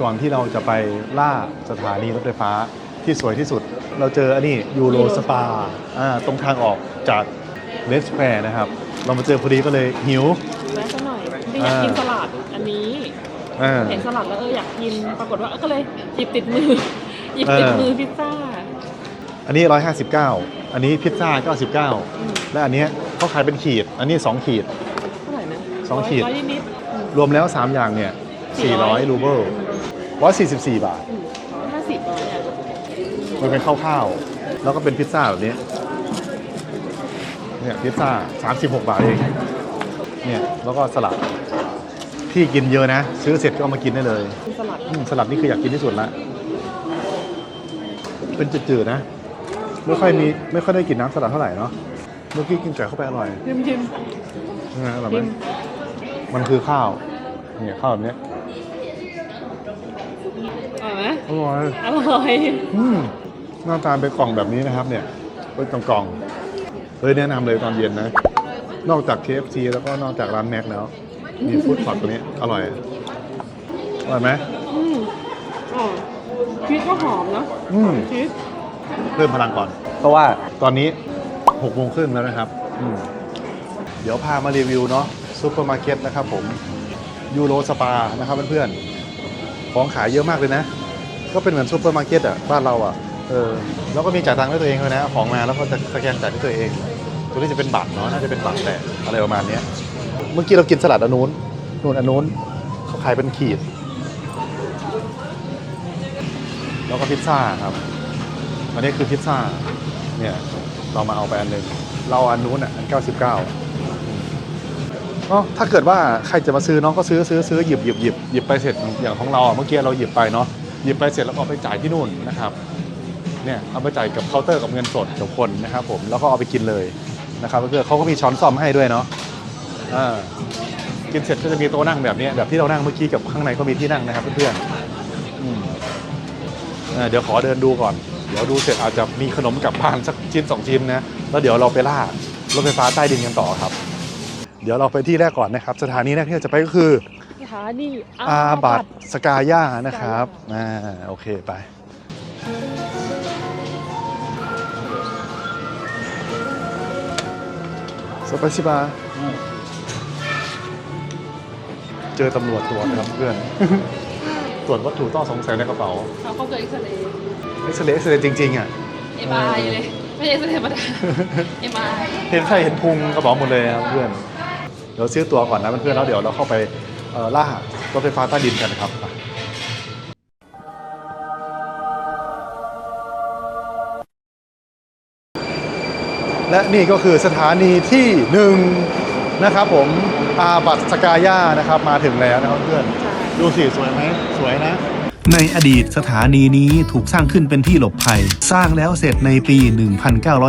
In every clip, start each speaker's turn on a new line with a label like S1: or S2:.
S1: ก่อนที่เราจะไปล่าสถานีรถไฟฟ้าที่สวยที่สุด เราเจออันนี้ยูโรสปาอ่าตรงทางออกจากเลสแควร์นะครับ เรามาเจอพอดีก็เลยหิว
S2: แวะสักหน่อยไม่อยากกินสลัดอันนี้
S1: อ่า
S2: เห็นสลัดแล้วเอออยากกิน ปรากฏว่าเออก็เลยหยิบติดมือ หยิบติด
S1: เออ
S2: มือพิซซ่า
S1: อันนี้ 159 อันนี้พิซซ่า
S2: อืม
S1: 99 และอันเนี้ยเขาขายเป็นขีด อันนี้ 2 ขีด
S2: เท่าไหร่นะ
S1: สองขีด
S2: ร้อยนิดๆอืม
S1: รวมแล้ว 3 อย่างเนี่ย 400รูเบิล 144 บาท
S2: อืมห้าสิบร้อยอะ
S1: มันเป็นข้าวๆ แล้วก็เป็นพิซซ่าแบบนี้ เนี่ยพิซซ่า 36 บาทเอง เนี่ยแล้วก็สลัดที่กินเยอะนะ ซื้อเสร็จก็เอามากินได้เลย
S2: กินสลัด
S1: อืมสลัดนี่คืออยากกินที่สุดละ เป็นจืดๆนะ ไม่ค่อยมีไม่ค่อยได้กินน้ำสลัดเท่าไหร่เนาะ เมื่อกี้กินไก่เข้าไปอร่อย
S2: ชิมชิม
S1: นะอร่อย
S2: ชิ
S1: ไหม
S2: ม
S1: มันคือข้าว เนี่ยข้าวแบบเนี้ย
S2: อร่อยไหม
S1: อร่อย
S2: อร่อย
S1: อืมหน้าตาเป็นกล่องแบบนี้นะครับ เนี่ยเป็นกล่องกล่องๆเลยแนะนำเลยตอนเย็นนะ นอกจาก KFC แล้วก็นอกจากร้านแม็กแล้ว มีฟู้ดคอร์ทตัวนี้อร่อย อร่อยไหม
S2: อืมอ๋อชีสก็หอมนะ
S1: อืม
S2: ชีส
S1: เพิ่มพลังก่อน เพราะว่าตอนนี้หกโมงครึ่งแล้วนะครับ อืมเดี๋ยวพามารีวิวเนาะซูเปอร์มาร์เก็ตนะครับผมยูโรสปานะครับเพื่อนๆของขายเยอะมากเลยนะ ก็เป็นเหมือนซูเปอร์มาร์เก็ตอะบ้านเราอะเออแล้วก็มีจ่ายตังค์ด้วยตัวเองเลยนะของมาแล้วก็จะสแกนจ่ายด้วยตัวเอง ตัวนี้จะเป็นบัตรเนาะน่าจะเป็นบัตรแต่อะไรประมาณเนี้ยเมื่อกี้เรากินสลัดอันนู้นนู่นอันนู้นเขาขายเป็นขีด แล้วก็พิซซ่าครับอันนี้คือพิซซ่าเนี่ยเรามาเอาไปอันหนึ่งเราอันนู้นอะอัน99เนาะถ้าเกิดว่าใครจะมาซื้อน้องก็ซื้อซื้อซื้อหยิบหยิบหยิบหยิบไปเสร็จอย่างของเราอะเมื่อกี้เราหยิบไปเนาะ หยิบไปเสร็จแล้วเอาไปจ่ายที่นู่นนะครับเนี่ยเอาไปจ่ายกับเคาน์เตอร์กับเงินสดกับคนนะครับผมแล้วก็เอาไปกินเลยนะครับเพื่อนๆเขาก็มีช้อนซ่อมให้ด้วยเนาะอ่ากินเสร็จก็จะมีโต๊ะนั่งแบบนี้แบบที่เรานั่งเมื่อกี้กับข้างในก็มีที่นั่งนะครับเพื่อนๆอืมเออเดี๋ยวขอเดินดูก่อน เดี๋ยวดูเสร็จอาจจะมีขนมกลับบ้านสักชิ้นสองชิ้นนะแล้วเดี๋ยวเราไปล่ารถไฟฟ้าใต้ดินกันต่อครับ เดี๋ยวเราไปที่แรกก่อนนะครับ สถานีแรกที่เราจะไปก็คือ
S2: ถานี
S1: อาบัตสกาย่านะครับอ่าโอเคไป สปาชิบา เจอตำรวจตรวจนะครับเพื่อน ตรวจวัตถุต้องสงสัยในกระเป๋า
S2: เขาก็เจอเอ็กซเรย์
S1: เอ็กซเรย์เอ็กซเรย์จริง ๆ อะ
S2: เอ็มไอเลย ไม่ใช่เอ็กซเรย์ธรรมดาเอ็มไอ
S1: เห็นใครเห็นพุงกระเป๋าหมดเลยครับเพื่อน เดี๋ยวซื้อตัวก่อนนะเพื่อนๆแล้วเดี๋ยวเราเข้าไปเอ่อ ล่ารถไฟฟ้าใต้ดินกันครับไปและนี่ก็คือสถานีที่หนึ่งนะครับผมอาบัตสกาย่านะครับมาถึงแล้วนะครับเพื่อนดูสิสวยไหมสวยนะ
S3: ในอดีตสถานีนี้ถูกสร้างขึ้นเป็นที่หลบภัย สร้างแล้วเสร็จในปี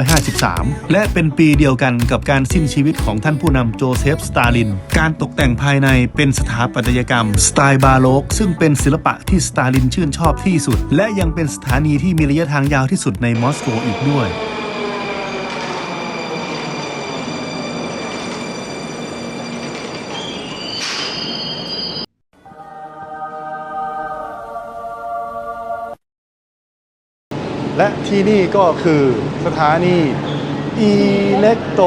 S3: 1953 และเป็นปีเดียวกันกับการสิ้นชีวิตของท่านผู้นำโจเซฟ สตาลิน การตกแต่งภายในเป็นสถาปัตยกรรม สไตล์บาโลก ซึ่งเป็นศิลปะที่สตาลินชื่นชอบที่สุด และยังเป็นสถานีที่มีระยะทางยาวที่สุดในมอสโกอีกด้วย
S1: และที่นี่ก็คือสถานีอิเล็กโต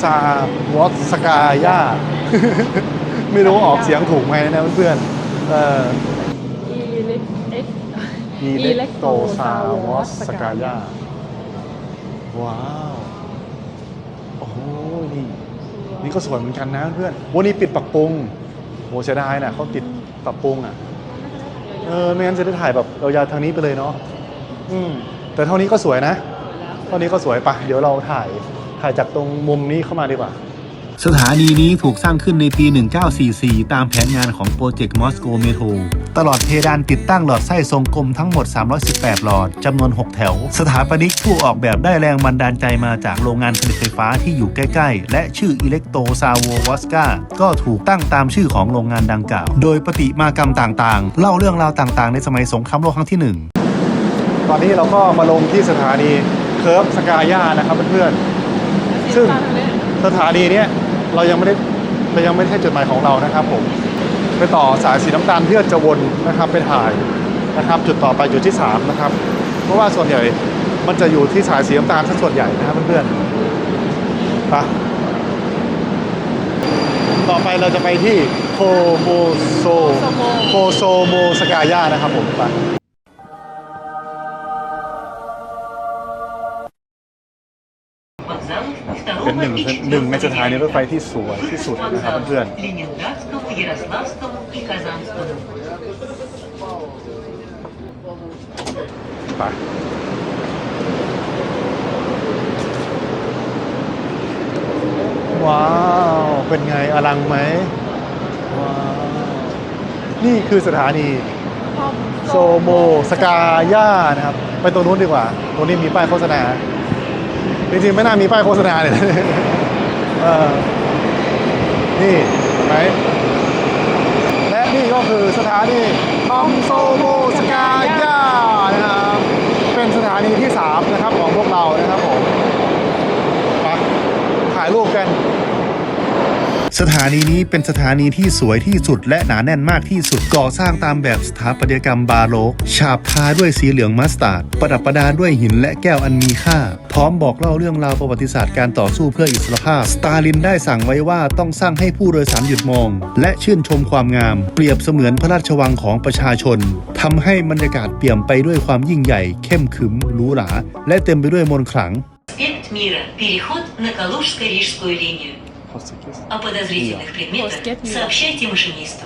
S1: ซาวอสกายาไม่รู้ออกเสียงถูกไหมนะเพื่อนๆเอ่อ
S2: อีเล็กเอ็ก
S1: อิเล็กโตซาวอสกายาว้าว โอ้โหนี่ นี่ก็สวยเหมือนกันนะเพื่อน วันนี้ปิดปรับปรุงโหเสียดายนะเขาติดปรับปรุงอะ เออ ไม่งั้นจะได้ถ่ายแบบยาวๆทางนี้ไปเลยเนาะ อืมแต่เท่านี้ก็สวยนะ เท่านี้ก็สวยปะเดี๋ยวเราถ่ายถ่ายจากตรงมุมนี้เข้ามาดีกว่า
S3: สถานีนี้ถูกสร้างขึ้นในปี 1944 ตามแผนงานของโปรเจกต์มอสโกเมโทรตลอดเพดานติดตั้งหลอดไส้ทรงกลมทั้งหมด 318 หลอด จำนวน 6 แถว สถาปนิกผู้ออกแบบได้แรงบันดาลใจมาจากโรงงานผลิตไฟฟ้าที่อยู่ใกล้ ๆ และชื่ออิเล็กโตซาววอสกาก็ถูกตั้งตามชื่อของโรงงานดังกล่าว โดยปฏิมากรรมต่างๆ เล่าเรื่องราวต่างๆ ในสมัยสงครามโลกครั้งที่หนึ่ง
S1: ตอนนี้เราก็มาลงที่สถานีเคิร์ฟสกาย่านะครับเพื่อนๆซึ่งสถานีเนี้ยเรายังไม่ได้เรายังไม่ใช่จุดหมายของเรานะครับผมไปต่อสายสีน้ำตาลเพื่อจะวนนะครับไปถ่ายนะครับ จุดต่อไปจุดที่3นะครับเพราะว่าส่วนใหญ่มันจะอยู่ที่สายสีน้ำตาลซะส่วนใหญ่นะครับเพื่อนๆไปต่อไปเราจะไปที่โคโมโซโคโซโมสกายานะครับผมไป เป็นหนึ่งหนึ่งในสถานีรถไฟที่สวยที่สุดนะครับเพื่อนไปว้าว เป็นไงอลังไหมว้าว นี่คือสถานีโซโมสกาย่านะครับ ไปตรงนู้นดีกว่า ตรงนี้มีป้ายโฆษณา จริงๆไม่น่ามีป้ายโฆษณาเลยนะเออนี่เห็นไหมและนี่ก็คือสถานีทอมโซโมสกายานะครับ เป็นสถานีที่ 3 นะครับของพวกเรานะครับผมไปถ่ายรูปกัน
S3: สถานีนี้เป็นสถานีที่สวยที่สุดและหนาแน่นมากที่สุดก่อสร้างตามแบบสถาปัตยกรรมบาโรก ฉาบทาด้วยสีเหลืองมัสตาร์ด ประดับประดาด้วยหินและแก้วอันมีค่า พร้อมบอกเล่าเรื่องราวประวัติศาสตร์การต่อสู้เพื่ออิสรภาพ สตาลินได้สั่งไว้ว่าต้องสร้างให้ผู้โดยสารหยุดมอง และชื่นชมความงาม เปรียบเสมือนพระราชวังของประชาชนทำให้บรรยากาศเปี่ยมไปด้วยความยิ่งใหญ่ เข้มขรึมหรูหราและเต็มไปด้วยมนต์ขลัง
S4: Аспект мира. Переход на Калужско-Рижскую линию. О подозрительных предметах
S2: Аспект мира.
S4: сообщайте машинисту.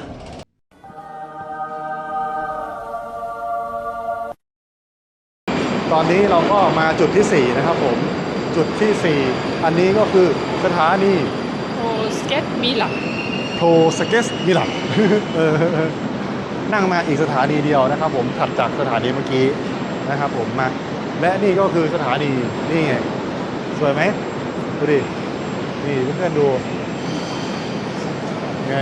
S1: ตอนนี้เราก็มาจุดที่ 4 นะครับผม จุดที่ 4 อันนี้ก็คือสถานี
S2: โอสเก็ตมีหลัก
S1: โทสเกสมิลัน เออนั่งมาอีกสถานีเดียวนะครับผมถัดจากสถานีเมื่อกี้นะครับผมมา และนี่ก็คือสถานีนี่ไงสวยไหมดูดิ นี่เพื่อนๆดูไง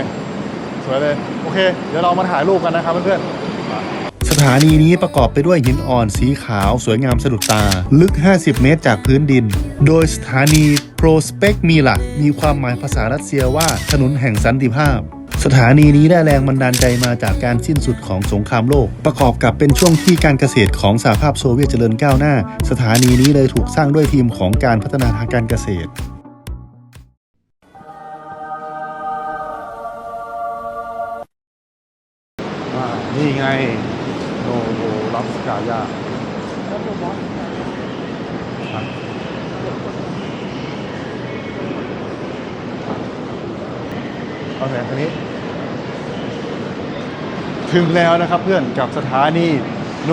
S1: สวยเลย โอเค เดี๋ยวเรามาถ่ายรูปกันนะครับเพื่อนๆ
S3: สถานีนี้ประกอบไปด้วยหินอ่อนสีขาวสวยงามสะดุดตา ลึก 50 เมตรจากพื้นดิน โดยสถานี Prospect Mila มีความหมายภาษารัสเซียว่าถนนแห่งสันติภาพสถานีนี้ได้แรงบันดาลใจมาจากการสิ้นสุดของสงครามโลก ประกอบกับเป็นช่วงที่การเกษตรของสหภาพโซเวียตเจริญก้าวหน้า สถานีนี้เลยถูกสร้างด้วยทีมของการพัฒนาทางการเกษตร
S1: ถึงแล้วนะครับเพื่อนกับสถานีโน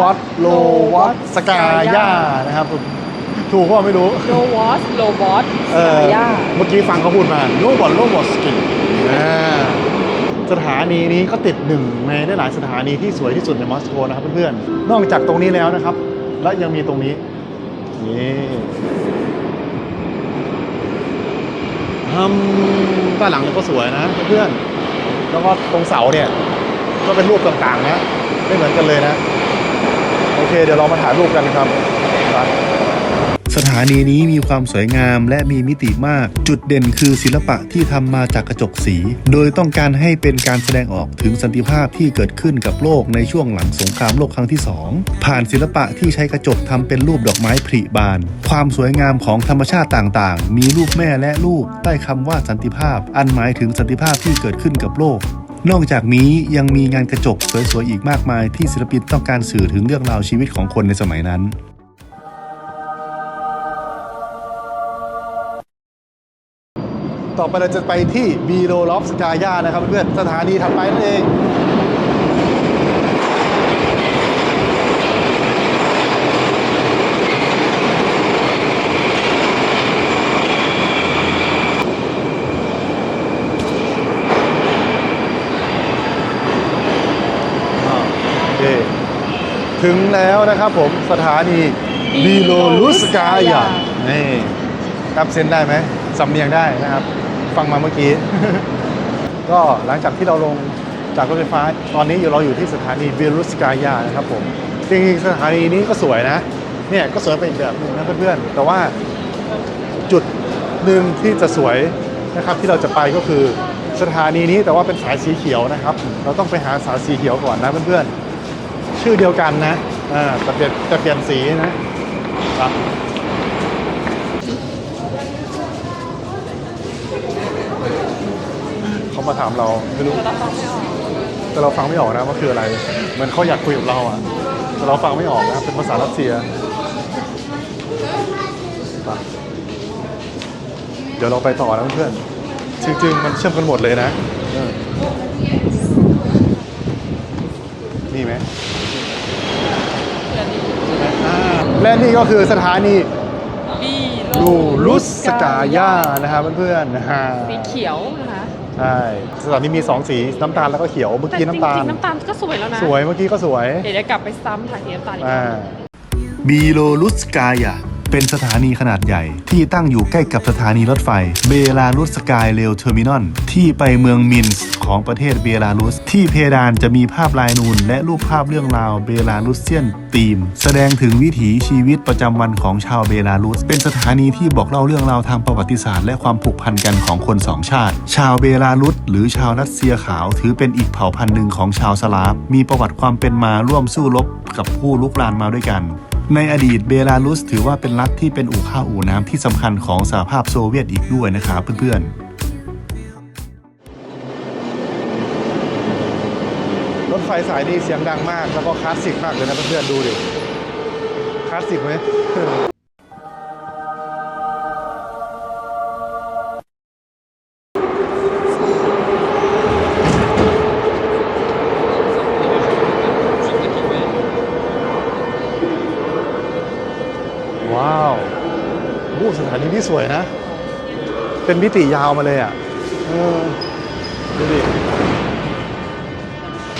S1: วัตโลวัตสกายานะครับผมถูกว่าไม่รู้
S2: โลวอสโลบอส
S1: เออ
S2: สายา
S1: เมื่อกี้ฟังเขาพูดมาโนบอลโนบอลสกิอ่าสถานีนี้ก็ติดหนึ่งในได้หลายสถานีที่สวยที่สุดในมอสโกนะครับเพื่อนๆ นอกจากตรงนี้แล้วนะครับ และยังมีตรงนี้นี่ฮัมด้านหลังเนี่ยก็สวยนะเพื่อนๆแล้วก็ตรงเสาเนี่ย ก็เป็นรูปต่างๆนะไม่เหมือนกันเลยนะ โอเค เดี๋ยวเรามาถ่ายรูปกันครับ
S3: สถานีนี้มีความสวยงามและมีมิติมาก จุดเด่นคือศิลปะที่ทำมาจากกระจกสี โดยต้องการให้เป็นการแสดงออกถึงสันติภาพที่เกิดขึ้นกับโลกในช่วงหลังสงครามโลกครั้งที่ 2 ผ่านศิลปะที่ใช้กระจกทำเป็นรูปดอกไม้ผลิบาน ความสวยงามของธรรมชาติต่างๆ มีรูปแม่และลูกใต้คำว่าสันติภาพ อันหมายถึงสันติภาพที่เกิดขึ้นกับโลก นอกจากนี้ยังมีงานกระจกสวยๆอีกมากมายที่ศิลปินต้องการสื่อถึงเรื่องราวชีวิตของคนในสมัยนั้น
S1: ต่อไปเราจะไปที่บีโรลอฟสกายานะครับเพื่อนสถานีถัดไปนั่นเอง อ่าโอเค ถึงแล้วนะครับผมสถานีบีโลลุสกายานี่รับเซ็นได้ไหมสำเนียงได้นะครับ ฟังมาเมื่อกี้ ก็หลังจากที่เราลงจากรถไฟฟ้า ตอนนี้อยู่เราอยู่ที่สถานีบีโลลุสกายานะครับผมจริงๆสถานีนี้ก็สวยนะ เนี่ยก็สวยไปอีกแบบหนึงนะเพื่อนๆ แต่ว่าจุดหนึ่งที่จะสวยนะครับที่เราจะไปก็คือสสถานีนี้แต่ว่าเป็นสายสีเขียวนะครับ เราต้องไปหาสายสีเขียวก่อนนะเพื่อนๆ ชื่อเดียวกันนะอ่าแต่เปลี่ยนแต่เปลี่ยนสีนะครับเขามาถามเราไม่รู้แต่เราฟังไม่ออกนะว่าคืออะไรเหมือนเขาอยากคุยกับเราอะแต่เราฟังไม่ออกนะเป็นภาษารัสเซียไปเดี๋ยวเราไปต่อนะเพื่อนจริงๆมันเชื่อมกันหมดเลยนะเออนี่ไหมใช่ไหมอ่า และนี่ก็คือสถานี
S2: บี
S1: ลูลุสสกายานะครับเพื่อนๆนะฮะ
S2: สีเขียวนะคะ
S1: ใช่สถานีมีสองสีน้ำตาลแล้วก็เขียวเมื่อ
S2: แต่
S1: กี้
S2: จริ
S1: น้ำตาล
S2: งๆน้ำตาลก็สวยแล้วนะ
S1: สวยเมื่อกี้ก็สวย
S2: เดี๋ยวจะกลับไปซ้ำถ่ายสีน้ำตาลอีก
S1: อ่า
S3: บีโลลุสกายา เป็นสถานีขนาดใหญ่ ที่ตั้งอยู่ใกล้กับสถานีรถไฟ เบลารุสสกายเรลเทอร์มินอลที่ไปเมืองมินส์ของประเทศเบลารุส ที่เพดานจะมีภาพลายนูน และรูปภาพเรื่องราวเบลารุสเซียนธีม แสดงถึงวิถีชีวิตประจำวันของชาวเบลารุส เป็นสถานีที่บอกเล่าเรื่องราวทางประวัติศาสตร์และความผูกพันกันของคนสองชาติ ชาวเบลารุสหรือชาวรัสเซียขาว ถือเป็นอีกเผ่าพันธุ์หนึ่งของชาวสลาฟมีประวัติความเป็นมาร่วมสู้รบกับผู้ลุกรานมาด้วยกัน ในอดีตเบลารุสถือว่าเป็นรัฐที่เป็นอู่ข้าวอู่น้ำที่สำคัญของสหภาพโซเวียตอีกด้วยนะครับเพื่อนๆ
S1: รถไฟสายนี้เสียงดังมาก แล้วก็คลาสสิกมากเลยนะเพื่อนๆ ดูดิ คลาสสิกไหม สถานีนี้สวยนะ เป็นมิติยาวมาเลยอะเออดูดิ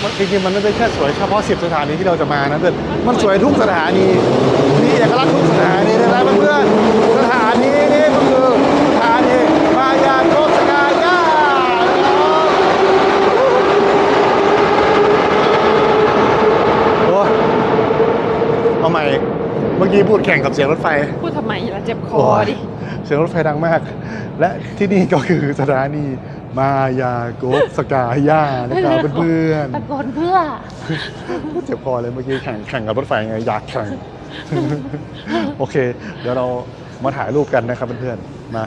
S1: มันจริงๆมันไม่ได้แค่สวยเฉพาะ 10 สถานีที่เราจะมานะเพื่อนมันสวยทุกสถานีมีเอกลักษณ์ทุกสถานีเลยนะเพื่อนๆสถานีนี้ก็คือสถานีมายาโกสกายาโอ้เอาใหม่เมื่อกี้พูดแข่งกับเสียงรถไฟ
S2: พูดทำไมล่ะเจ็บคอ
S1: โอ้ย
S2: ดิ
S1: เสียงรถไฟดังมาก และที่นี่ก็คือสถานีมายาโกสกายานะครับเพื่อนๆ
S2: ตะโกนเพื่อ
S1: พูดเจ็บคอเลยเมื่อกี้แข่งแข่งกับรถไฟไงอยากแข่งโอเค เดี๋ยวเรามาถ่ายรูปกันนะครับเพื่อนๆมา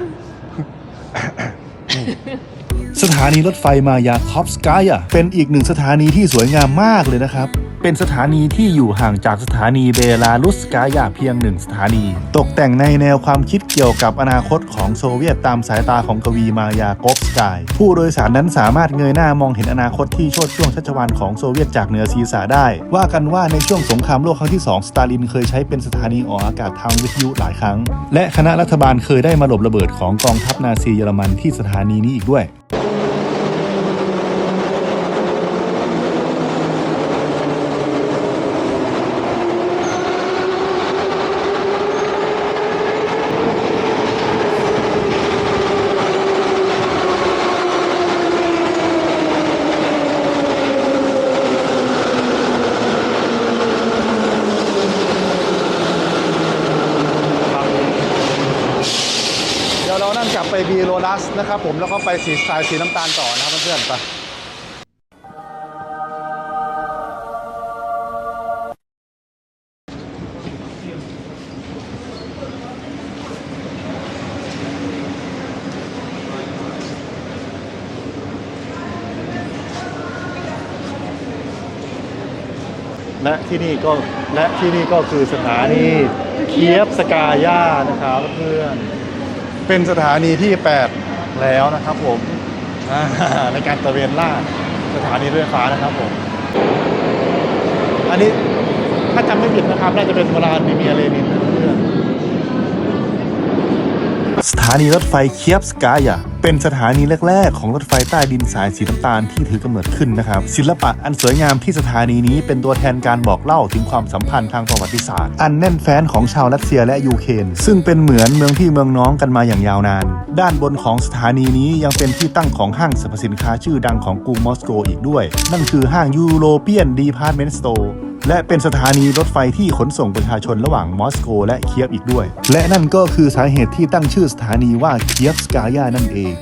S3: สถานีรถไฟมายาคอฟสกายะเป็นอีกหนึ่งสถานีที่สวยงามมากเลยนะครับ เป็นสถานีที่อยู่ห่างจากสถานีเบลารุสกายะเพียงหนึ่งสถานี ตกแต่งในแนวความคิดเกี่ยวกับอนาคตของโซเวียตตามสายตาของกวีมายากฟสกาย ผู้โดยสารนั้นสามารถเงยหน้ามองเห็นอนาคตที่ชดช่วงชัชวานของโซเวียตจากเหนือศีรษะได้ ว่ากันว่าในช่วงสงครามโลกครั้งที่สองสตาลินเคยใช้เป็นสถานีออกอากาศทางวิทยุหลายครั้ง และคณะรัฐบาลเคยได้มาหลบระเบิดของกองทัพนาซีเยอรมันที่สถานีนี้อีกด้วย
S1: เดี๋ยวเรานั่นกลั บไปบีโรลัสนะครับผมแล้วก็ไปสีสายสีน้ำตาลต่อนะครับเพื่อนๆไปและที่นี่ก็และที่นี่ก็คือสถานีเคียบสกายานะครับเพื่อน เป็นสถานีที่ 8 แล้วนะครับผมในการตะเวนล่าสถานีรถไฟฟ้านะครับผม อันนี้ถ้าจำไม่ผิดนะครับ น่าจะเป็นวลาดิเมียเลนินนะเพื่อน
S3: สถานีรถไฟเคียบสกายา เป็นสถานีแรกๆ ของรถไฟใต้ดินสายสีน้ำตาลที่ถือกำเนิดขึ้นนะครับ ศิลปะอันสวยงามที่สถานีนี้เป็นตัวแทนการบอกเล่าถึงความสัมพันธ์ทางประวัติศาสตร์ อันแน่นแฟ้นของชาวรัสเซียและยูเครนซึ่งเป็นเหมือนเมืองพี่เมืองน้องกันมาอย่างยาวนาน ด้านบนของสถานีนี้ยังเป็นที่ตั้งของห้างสรรพสินค้าชื่อดังของกรุงมอสโกอีกด้วย นั่นคือห้างยูโรเปียนดีพาร์ตเมนต์สโตร์ และเป็นสถานีรถไฟที่ขนส่งประชาชนระหว่างมอสโก และเคียฟอีกด้วย และนั่นก็คือสาเหตุที่ตั้งชื่อสถานีว่าเคียฟสกายานั่นเอง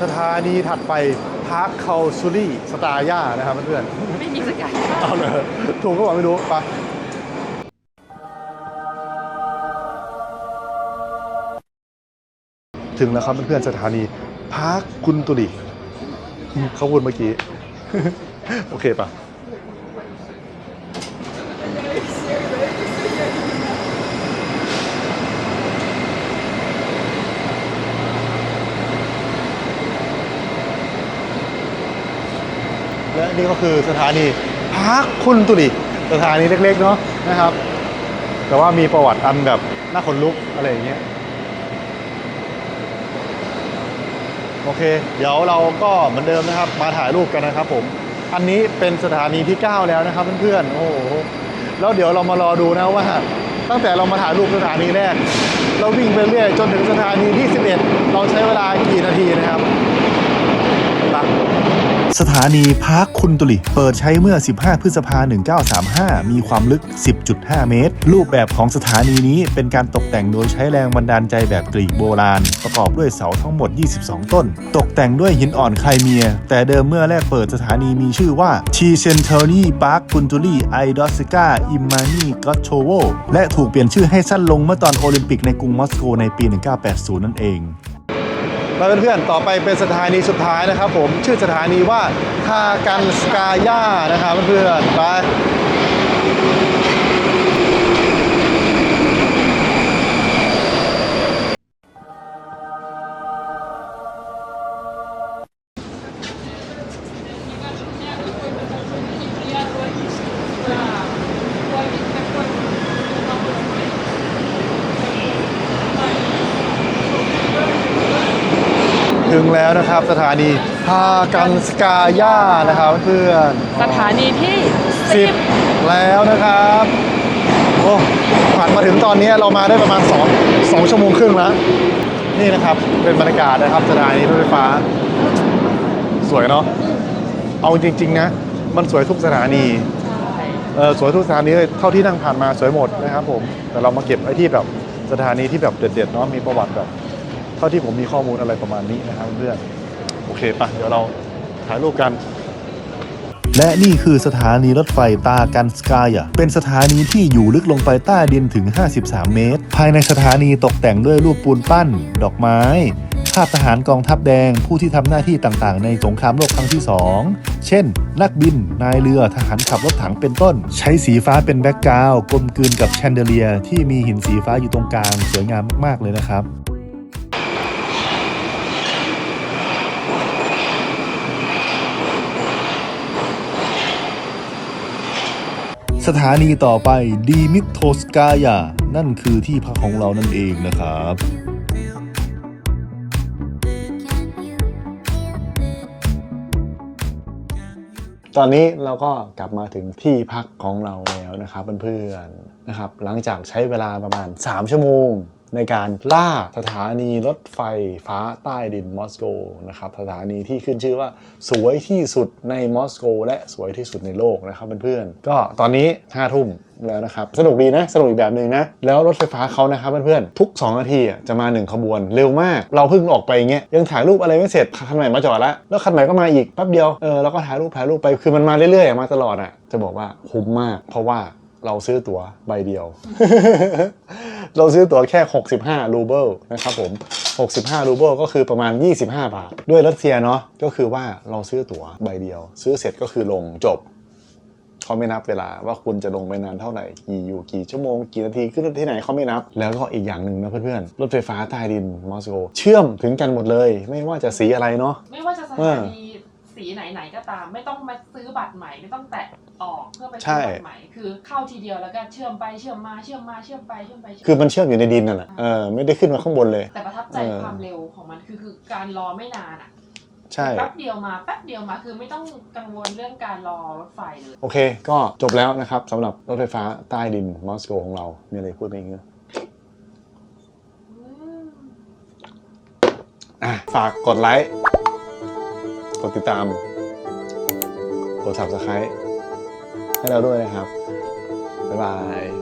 S3: สถา
S1: นีถัดไปพาร์คเคาซูรี่สตาร์ย่านะครับเพื่อน
S2: ไม่มีสกาย
S1: เอาเลยถูกก็บอกไม่รู้ไป ถึงแล้วครับเพื่อนๆสถานีพาร์คกุนตุลิเขาพูดเมื่อกี้ โอเคปะและนี่ก็คือสถานีพาร์คคุณตุลิสถานีเล็กๆเนาะนะครับ แต่ว่ามีประวัติอันแบบน่าขนลุกอะไรอย่างเงี้ย โอเค เดี๋ยวเราก็เหมือนเดิมนะครับ มาถ่ายรูปกันนะครับ ผม อันนี้เป็นสถานีที่ 9 แล้วนะครับเพื่อนๆ โอ้โห แล้วเดี๋ยวเรามารอดูนะว่า ตั้งแต่เรามาถ่ายรูปสถานีแรก เราวิ่งไปเรื่อยจนถึงสถานีที่ 11 เราใช้เวลากี่นาทีนะครับ
S3: สถานีพาร์คคุณตุลิ เปิดใช้เมื่อ 15 พฤษภา 1935 มีความลึก 10.5 เมตร รูปแบบของสถานีนี้เป็นการตกแต่งโดยใช้แรงบันดาลใจแบบกรีกโบราณ ประกอบด้วยเสาทั้งหมด 22 ต้น ตกแต่งด้วยหินอ่อนไครเมีย แต่เดิมเมื่อแรกเปิดสถานีมีชื่อว่าชีเซนเทอร์นีพาร์คคุณตุลีไอดอสกาอิมมานีกอตโชโวและถูกเปลี่ยนชื่อให้สั้นลงเมื่อตอนโอลิมปิกในกรุงมอสโกในปี 1980 นั่นเอง
S1: ไปเพื่อนๆต่อไปเป็นสถานีสุดท้ายนะครับ ผมชื่อสถานีว่าทากันสกาย่านะครับเพื่อนๆไป นะครับ สถานีทากันสกาย่านะครับเพื่อน
S2: สถานีที่
S1: สิบแล้วนะครับโอ้ผ่านมาถึงตอนนี้เรามาได้ประมาณ2 2ชั่วโมงครึ่งแล้วนี่นะครับเป็นบรรยากาศนะครับสถานีรถไฟฟ้า สวยเนาะเอาจริง ๆ นะ มันสวยทุกสถานีเออสวยทุกสถานีเลยเท่าที่นั่งผ่านมาสวยหมดนะครับผมแต่เรามาเก็บไอ้ที่แบบสถานีที่แบบเด็ดๆเนาะมีประวัติแบบ เท่าที่ผมมีข้อมูลอะไรประมาณนี้นะครับเพื่อน โอเคปะเดี๋ยวเราถ่ายรูปกัน
S3: และนี่คือสถานีรถไฟตากันสกายเป็นสถานีที่อยู่ลึกลงไปใต้ดินถึง 53 เมตร ภายในสถานีตกแต่งด้วยรูปปูนปั้น ดอกไม้ภาพทหารกองทัพแดงผู้ที่ทำหน้าที่ต่างๆ ในสงครามโลกครั้งที่ 2 เช่น นักบิน นายเรือทหารขับรถถังเป็นต้น ใช้สีฟ้าเป็นแบ็กกราวด์กลมกลืนกับแชนเดเลีย ที่มีหินสีฟ้าอยู่ตรงกลาง สวยงามมากๆเลยนะครับ สถานีต่อไปดีมิทโทสกายา นั่นคือที่พักของเรานั่นเองนะครับ
S1: ตอนนี้เราก็กลับมาถึงที่พักของเราแล้วนะครับเพื่อนๆนะครับ หลังจากใช้เวลาประมาณ 3 ชั่วโมง ในการล่าสถานีรถไฟฟ้าใต้ดินมอสโกนะครับสถานีที่ขึ้นชื่อว่าสวยที่สุดในมอสโก และสวยที่สุดในโลกนะครับเพื่อนๆก็ตอนนี้5้าทุ่มแล้วนะครับสนุกดีนะสนุกอีกแบบหนึ่งนะ แล้วรถไฟฟ้าเขานะครับเพื่อนๆทุก 2 นาทีจะมา 1 ขบวนเร็วมาก เราเพิ่งออกไปเงี้ยยังถ่ายรูปอะไรไม่เสร็จคันใหม่มาจอดแล้วแล้วคันใหม่ก็มาอีกแป๊บเดียวเออแล้วก็ถ่ายรูปถ่ายรูปไปคือมันมาเรื่อยๆมาตลอดอะจะบอกว่าคุ้มมาก เพราะว่า เราซื้อตั๋วใบเดียว เราซื้อตั๋วแค่ 65 รูเบิลนะครับผม 65 รูเบิลก็คือประมาณ 25 บาท ด้วยรัสเซียเนาะก็คือว่าเราซื้อตั๋วใบเดียว ซื้อเสร็จก็คือลงจบเขาไม่นับเวลาว่าคุณจะลงไปนานเท่าไหร่กี่อยู่กี่ชั่วโมงกี่นาทีขึ้นที่ไหนเขาไม่นับ แล้วก็อีกอย่างหนึ่งนะเพื่อนๆรถไฟฟ้าใต้ดินมอสโกเชื่อมถึงกันหมดเลย ไม่ว่าจะสีอะไรเนาะ
S2: ไม่ว่าจะส
S1: เอ
S2: ถา
S1: อ
S2: นี สีไหนๆก็ตาม ไม่ต้องมาซื้อบัตรใหม่ไม่ต้องแตะออกเพื่อไป
S1: ใช่
S2: ซื้อบัตรใหม่คือเข้าทีเดียวแล้วก็เชื่อมไปเชื่อมมาเชื่อมมาเชื่อมไปเชื่อมไปเชื่อม
S1: คือมันเชื่อมอยู่ในดินนั่นแหละเออไม่ได้ขึ้นมาข้างบนเลย
S2: แต่ประทับใจ
S1: เออ
S2: ความเร็วของมันคือคือการรอไม่นานอะ
S1: ใช่
S2: แป๊บเดียวมาแป๊บเดียวมาคือไม่ต้องกังวลเรื่องการรอรถไฟเลย
S1: โอเค ก็จบแล้วนะครับสำหรับรถไฟฟ้าใต้ดินมอสโกของเรามีอะไรพูดไหมเงี้ย
S2: อืม
S1: อะฝากกดไลค์ กดติดตาม กด subscribe ให้เราด้วยนะครับ บ๊ายบาย